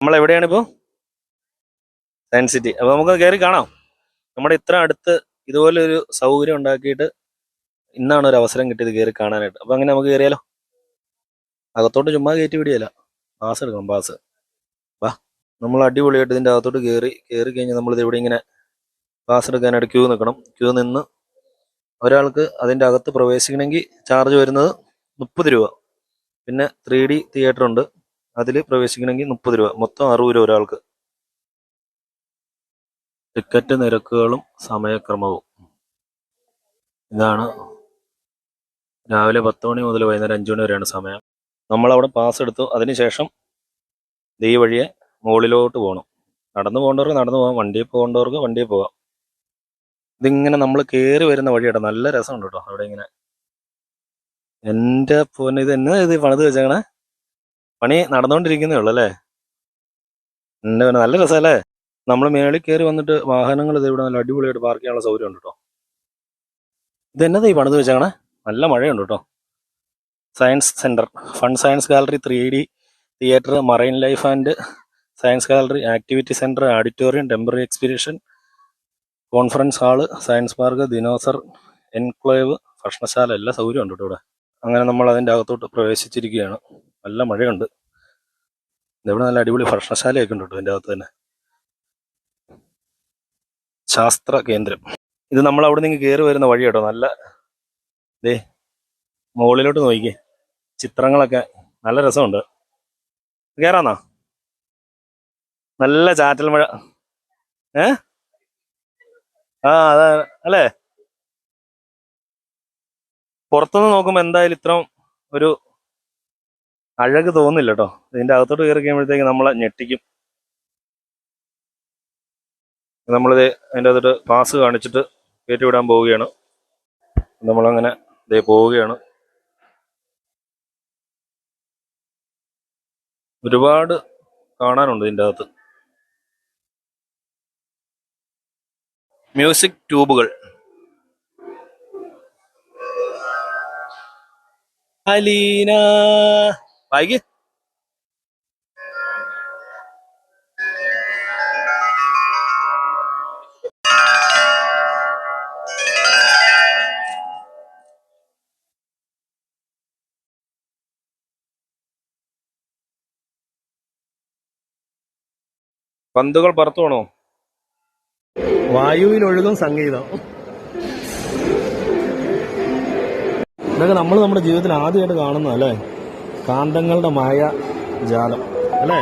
നമ്മൾ എവിടെയാണ് science city അപ്പൊ നമുക്ക് കയറി കാണാം. നമ്മുടെ ഇത്ര അടുത്ത് ഇതുപോലെ ഒരു സൗകര്യം ഉണ്ടാക്കിയിട്ട് ഇന്നാണ് ഒരു അവസരം കിട്ടിയത് കയറി കാണാനായിട്ട്. അപ്പൊ അങ്ങനെ നമുക്ക് കയറിയാലോ അകത്തോട്ട് ചുമ്മാ കയറ്റി വിടിയല്ല പാസ് എടുക്കണം പാസ് വാ നമ്മൾ അടിപൊളിയായിട്ട് ഇതിന്റെ അകത്തോട്ട് കയറി കയറി കഴിഞ്ഞാൽ നമ്മൾ ഇവിടെ ഇങ്ങനെ പാസ് എടുക്കാനായിട്ട് ക്യൂ നിൽക്കണം. ക്യൂ നിന്ന് ഒരാൾക്ക് അതിന്റെ അകത്ത് പ്രവേശിക്കണമെങ്കിൽ ചാർജ് വരുന്നത് മുപ്പത് രൂപ. പിന്നെ ത്രീ ഡി തിയേറ്റർ ഉണ്ട്. അതിൽ പ്രവേശിക്കണമെങ്കിൽ മുപ്പത് രൂപ. മൊത്തം അറുപത് രൂപ ഒരാൾക്ക്. ടിക്കറ്റ് നിരക്കുകളും സമയക്രമവും. ഇതാണ് രാവിലെ പത്ത് മണി മുതൽ വൈകുന്നേരം അഞ്ചു മണി വരെയാണ് സമയം. നമ്മളവിടെ പാസ് എടുത്തു. അതിനുശേഷം ഈ വഴിയെ മുകളിലോട്ട് പോകണം നടന്നു പോകേണ്ടവർക്ക് നടന്നു പോകാം. വണ്ടിയിൽ പോകേണ്ടവർക്ക് വണ്ടിയിൽ പോകാം. ഇതിങ്ങനെ നമ്മൾ കയറി വരുന്ന വഴിയാട്ടോ നല്ല രസമുണ്ട് കേട്ടോ. അവിടെ ഇങ്ങനെ. എന്റെ പൊന്നെ ഇത് എന്നാ ഇത് പണിത് വെച്ചേക്കണേ? പണി നടന്നുകൊണ്ടിരിക്കുന്നേ ഉള്ളു അല്ലേ നല്ല രസമല്ലേ നമ്മൾ മേളിൽ കയറി വന്നിട്ട് വാഹനങ്ങൾ ഇത് ഇവിടെ നല്ല അടിപൊളിയായിട്ട് പാർക്ക് ചെയ്യാനുള്ള സൗകര്യം ഉണ്ട് കേട്ടോ ഇത് എന്നതാ ഈ പണിത് വെച്ചേക്കണേ? നല്ല മഴയുണ്ട് കേട്ടോ science centre fun science gallery three D theatre marine life and science gallery activity centre auditorium temporary exhibition conference hall science park dinosaur enclave ഭക്ഷണശാല എല്ലാ സൗകര്യം ഉണ്ട് കേട്ടോ ഇവിടെ. അങ്ങനെ നമ്മൾ അതിന്റെ അകത്തോട്ട് പ്രവേശിച്ചിരിക്കുകയാണ്. നല്ല മഴയുണ്ട്. ഇവിടെ നല്ല അടിപൊളി ഭക്ഷണശാലയൊക്കെ ഉണ്ട് കേട്ടോ എന്റെ അകത്ത് തന്നെ. ശാസ്ത്ര കേന്ദ്രം. ഇത് നമ്മൾ അവിടെ നിന്ന് കയറി വരുന്ന വഴി കേട്ടോ നല്ല ദേ മുകളിലോട്ട് നോക്കിക്കേ. ചിത്രങ്ങളൊക്കെ നല്ല രസമുണ്ട്. കയറാന്നാ നല്ല ചാറ്റൽ മഴ. ഏ? ആ അതാ അല്ലേ? പുറത്തുനിന്ന് നോക്കുമ്പോ എന്തായാലും ഇത്രയും ഒരു അഴക് തോന്നില്ല കേട്ടോ ഇതിന്റെ അകത്തോട്ട് കയറി കഴിയുമ്പോഴത്തേക്ക് നമ്മളെ ഞെട്ടിക്കും. നമ്മളിത് അതിന്റെ അകത്തോട്ട് പാസ് കാണിച്ചിട്ട് കയറ്റി വിടാൻ പോവുകയാണ്. നമ്മളങ്ങനെ ഇതേ പോവുകയാണ്. ഒരുപാട് കാണാനുണ്ട് ഇതിന്റെ അകത്ത്. മ്യൂസിക് ട്യൂബുകൾ. അലീന. വായിക്ക് പന്തുകൾ പറത്തുവാണോ വായുവിൽ ഒഴുകും സംഗീതം. ഇതൊക്കെ നമ്മൾ നമ്മുടെ ജീവിതത്തിൽ ആദ്യമായിട്ട് കാണുന്ന അല്ലേ കാന്തങ്ങളുടെ മായ ജാലം അല്ലേ?